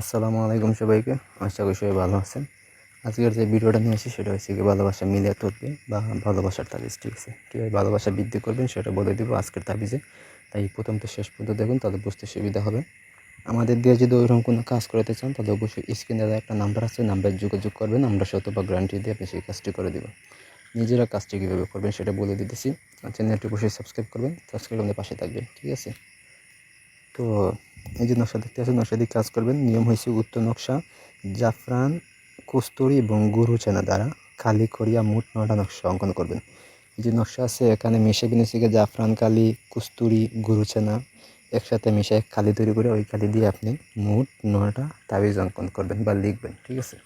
আসসালামু আলাইকুম সবাইকে। আশা করি সবাই ভালো আছেন। আজকের যে ভিডিওটা নিয়ে আসি, সেটা হচ্ছে কি ভালোবাসা মিলিয়ে তুলবে বা ভালোবাসার তাবিজ, ঠিক আছে? কীভাবে ভালোবাসা বৃদ্ধি করবেন, সেটা বলে দেবো আজকের তাবিজে। তাই প্রথম তো শেষ পর্যন্ত দেখুন তাদের বুঝতে সুবিধা হবে। আমাদের দিয়ে যদি ওইরকম কোনো কাজ করাতে চান, তাহলে অবশ্যই স্ক্রিনে দেওয়া একটা নাম্বার আছে, নাম্বার যোগাযোগ করবেন, আমরা শতভাগ গ্যারান্টি দিয়ে আপনি সেই কাজটি করে দেবো। নিজেরা কাজটি কীভাবে করবেন, সেটা বলে দিতেছি। চ্যানেলটি অবশ্যই সাবস্ক্রাইব করবেন সাবস্ক্রাইব আমাদের পাশে থাকবেন ঠিক আছে? তো এই যে নকশা দেখতে আছেন নকশা দিয়ে কাজ করবেন। নিয়ম হয়েছে উত্তর নকশা, জাফরান, কস্তুরি এবং গুরু চেনা দ্বারা কালি, করিয়া মোট নটা নকশা অঙ্কন করবেন। এই যে নকশা আছে, এখানে মিশে বিনেছে জাফরান, কালি, কস্তুরি, গুরু চেনা একসাথে মিশে এক কালি তৈরি করে ওই কালি দিয়ে আপনি মোট নটা তাবিজ অঙ্কন করবেন বা লিখবেন, ঠিক আছে?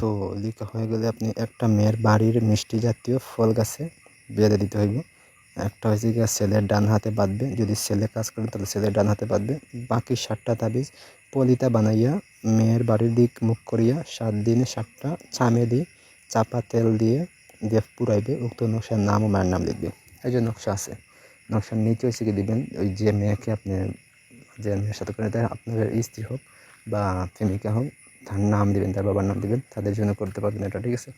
তো লিখা হয়ে গেলে আপনি একটা মেয়ের বাড়ির মিষ্টি জাতীয় ফল গাছে বেঁধে দিতে হইব। একটা হয়েছে গিয়ে ছেলের ডান হাতে বাঁধবে, যদি সেলে কাজ করে তাহলে ছেলের ডান হাতে বাঁধবে। বাকি সাতটা তাবিজ পলিতা বানাইয়া, মেয়ের বাড়ির দিক মুখ করিয়া সাত দিনে সাতটা চামে দিয়ে চাপা তেল দিয়ে দিয়ে পুরাইবে, উক্ত নকশার নাম ও মায়ের নাম লিখবে। এই যে নকশা আছে, নকশার নিচে হচ্ছে কি দিবেন ওই যে মেয়েকে আপনি, যে মেয়ের সাথে করে দেয়, আপনার স্ত্রী হোক বা প্রেমিকা হোক, তার নাম দিবেন, তার বাবার নাম দিবেন, তাদের জন্য করতে পারবেন এটা, ঠিক আছে?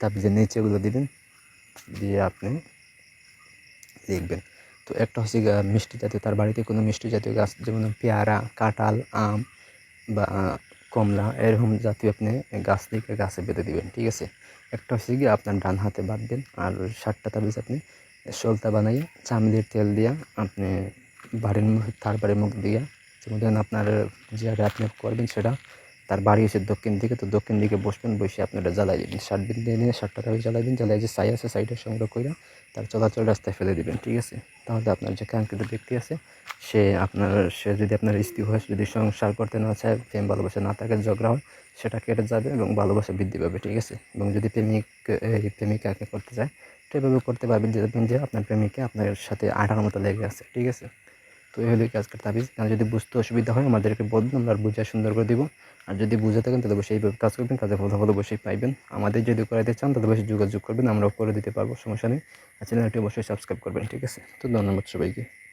তারপর যে নিচেগুলো দিবেন, দিয়ে আপনি লিখবেন তো একটা হচ্ছে মিষ্টি জাতীয়, তার বাড়িতে কোনো মিষ্টি জাতীয় গাছ, যেমন পেয়ারা, কাঁঠাল, আম বা কমলা, এরকম জাতীয় আপনি গাছ লিখে গাছে বেঁধে দিবেন, ঠিক আছে? একটা হচ্ছে গিয়ে আপনার ডান হাতে বাঁধবেন আর ষাটটা তাবিজ আপনি সলতা বানাইয়া চামলির তেল দিয়া আপনি বাড়ির মুখ তার বাড়ির মুখ দিয়া, যেমন আপনার যে আপনি করবেন সেটা তার বাড়ি হচ্ছে দক্ষিণ দিকে, তো দক্ষিণ দিকে বসবেন, বসে আপনারা জ্বালাই দিবেন ষাট দিন দিয়ে ষাটটা তাবিজ জ্বালাইবেন জ্বালাই যে সাই আছে সাইডে সংগ্রহ করে তার চলাচল রাস্তায় ফেলে দিবেন, ঠিক আছে? তাহলে আপনার যে কাঙ্ক্ষিত ব্যক্তি আছে, সে আপনার, সে যদি আপনার স্ত্রী হয় যদি সংসার করতে না চায়, প্রেম, ভালোবাসা না থাকে, ঝগড়া হয়, সেটা কেটে যাবে এবং ভালোবাসা বৃদ্ধি পাবে, ঠিক আছে? এবং যদি প্রেমিক প্রেমিকাকে করতে চায়, তো এভাবে করতে পারবেন যে আপনার প্রেমিকা আপনার সাথে আঠার মতো লেগে আছে, ঠিক আছে? তো এই হলো কাজ আজকের তাবিজ। আর যদি বুঝতে অসুবিধা হয়, আমাদেরকে বলবেন, আমরা বুঝায় সুন্দর করে দিব। আর যদি বুঝে থাকেন, তাহলে বসে এইভাবে কাজ করবেন কাজে ফলাফল অবশ্যই পাইবেন। আমাদের যদি করাইতে চান, তাহলে বসে যোগাযোগ করবেন, আমরাও করে দিতে পারব, সমস্যা নেই। আর চ্যানেলটি অবশ্যই সাবস্ক্রাইব করবেন, ঠিক আছে? তো ধন্যবাদ সবাইকে।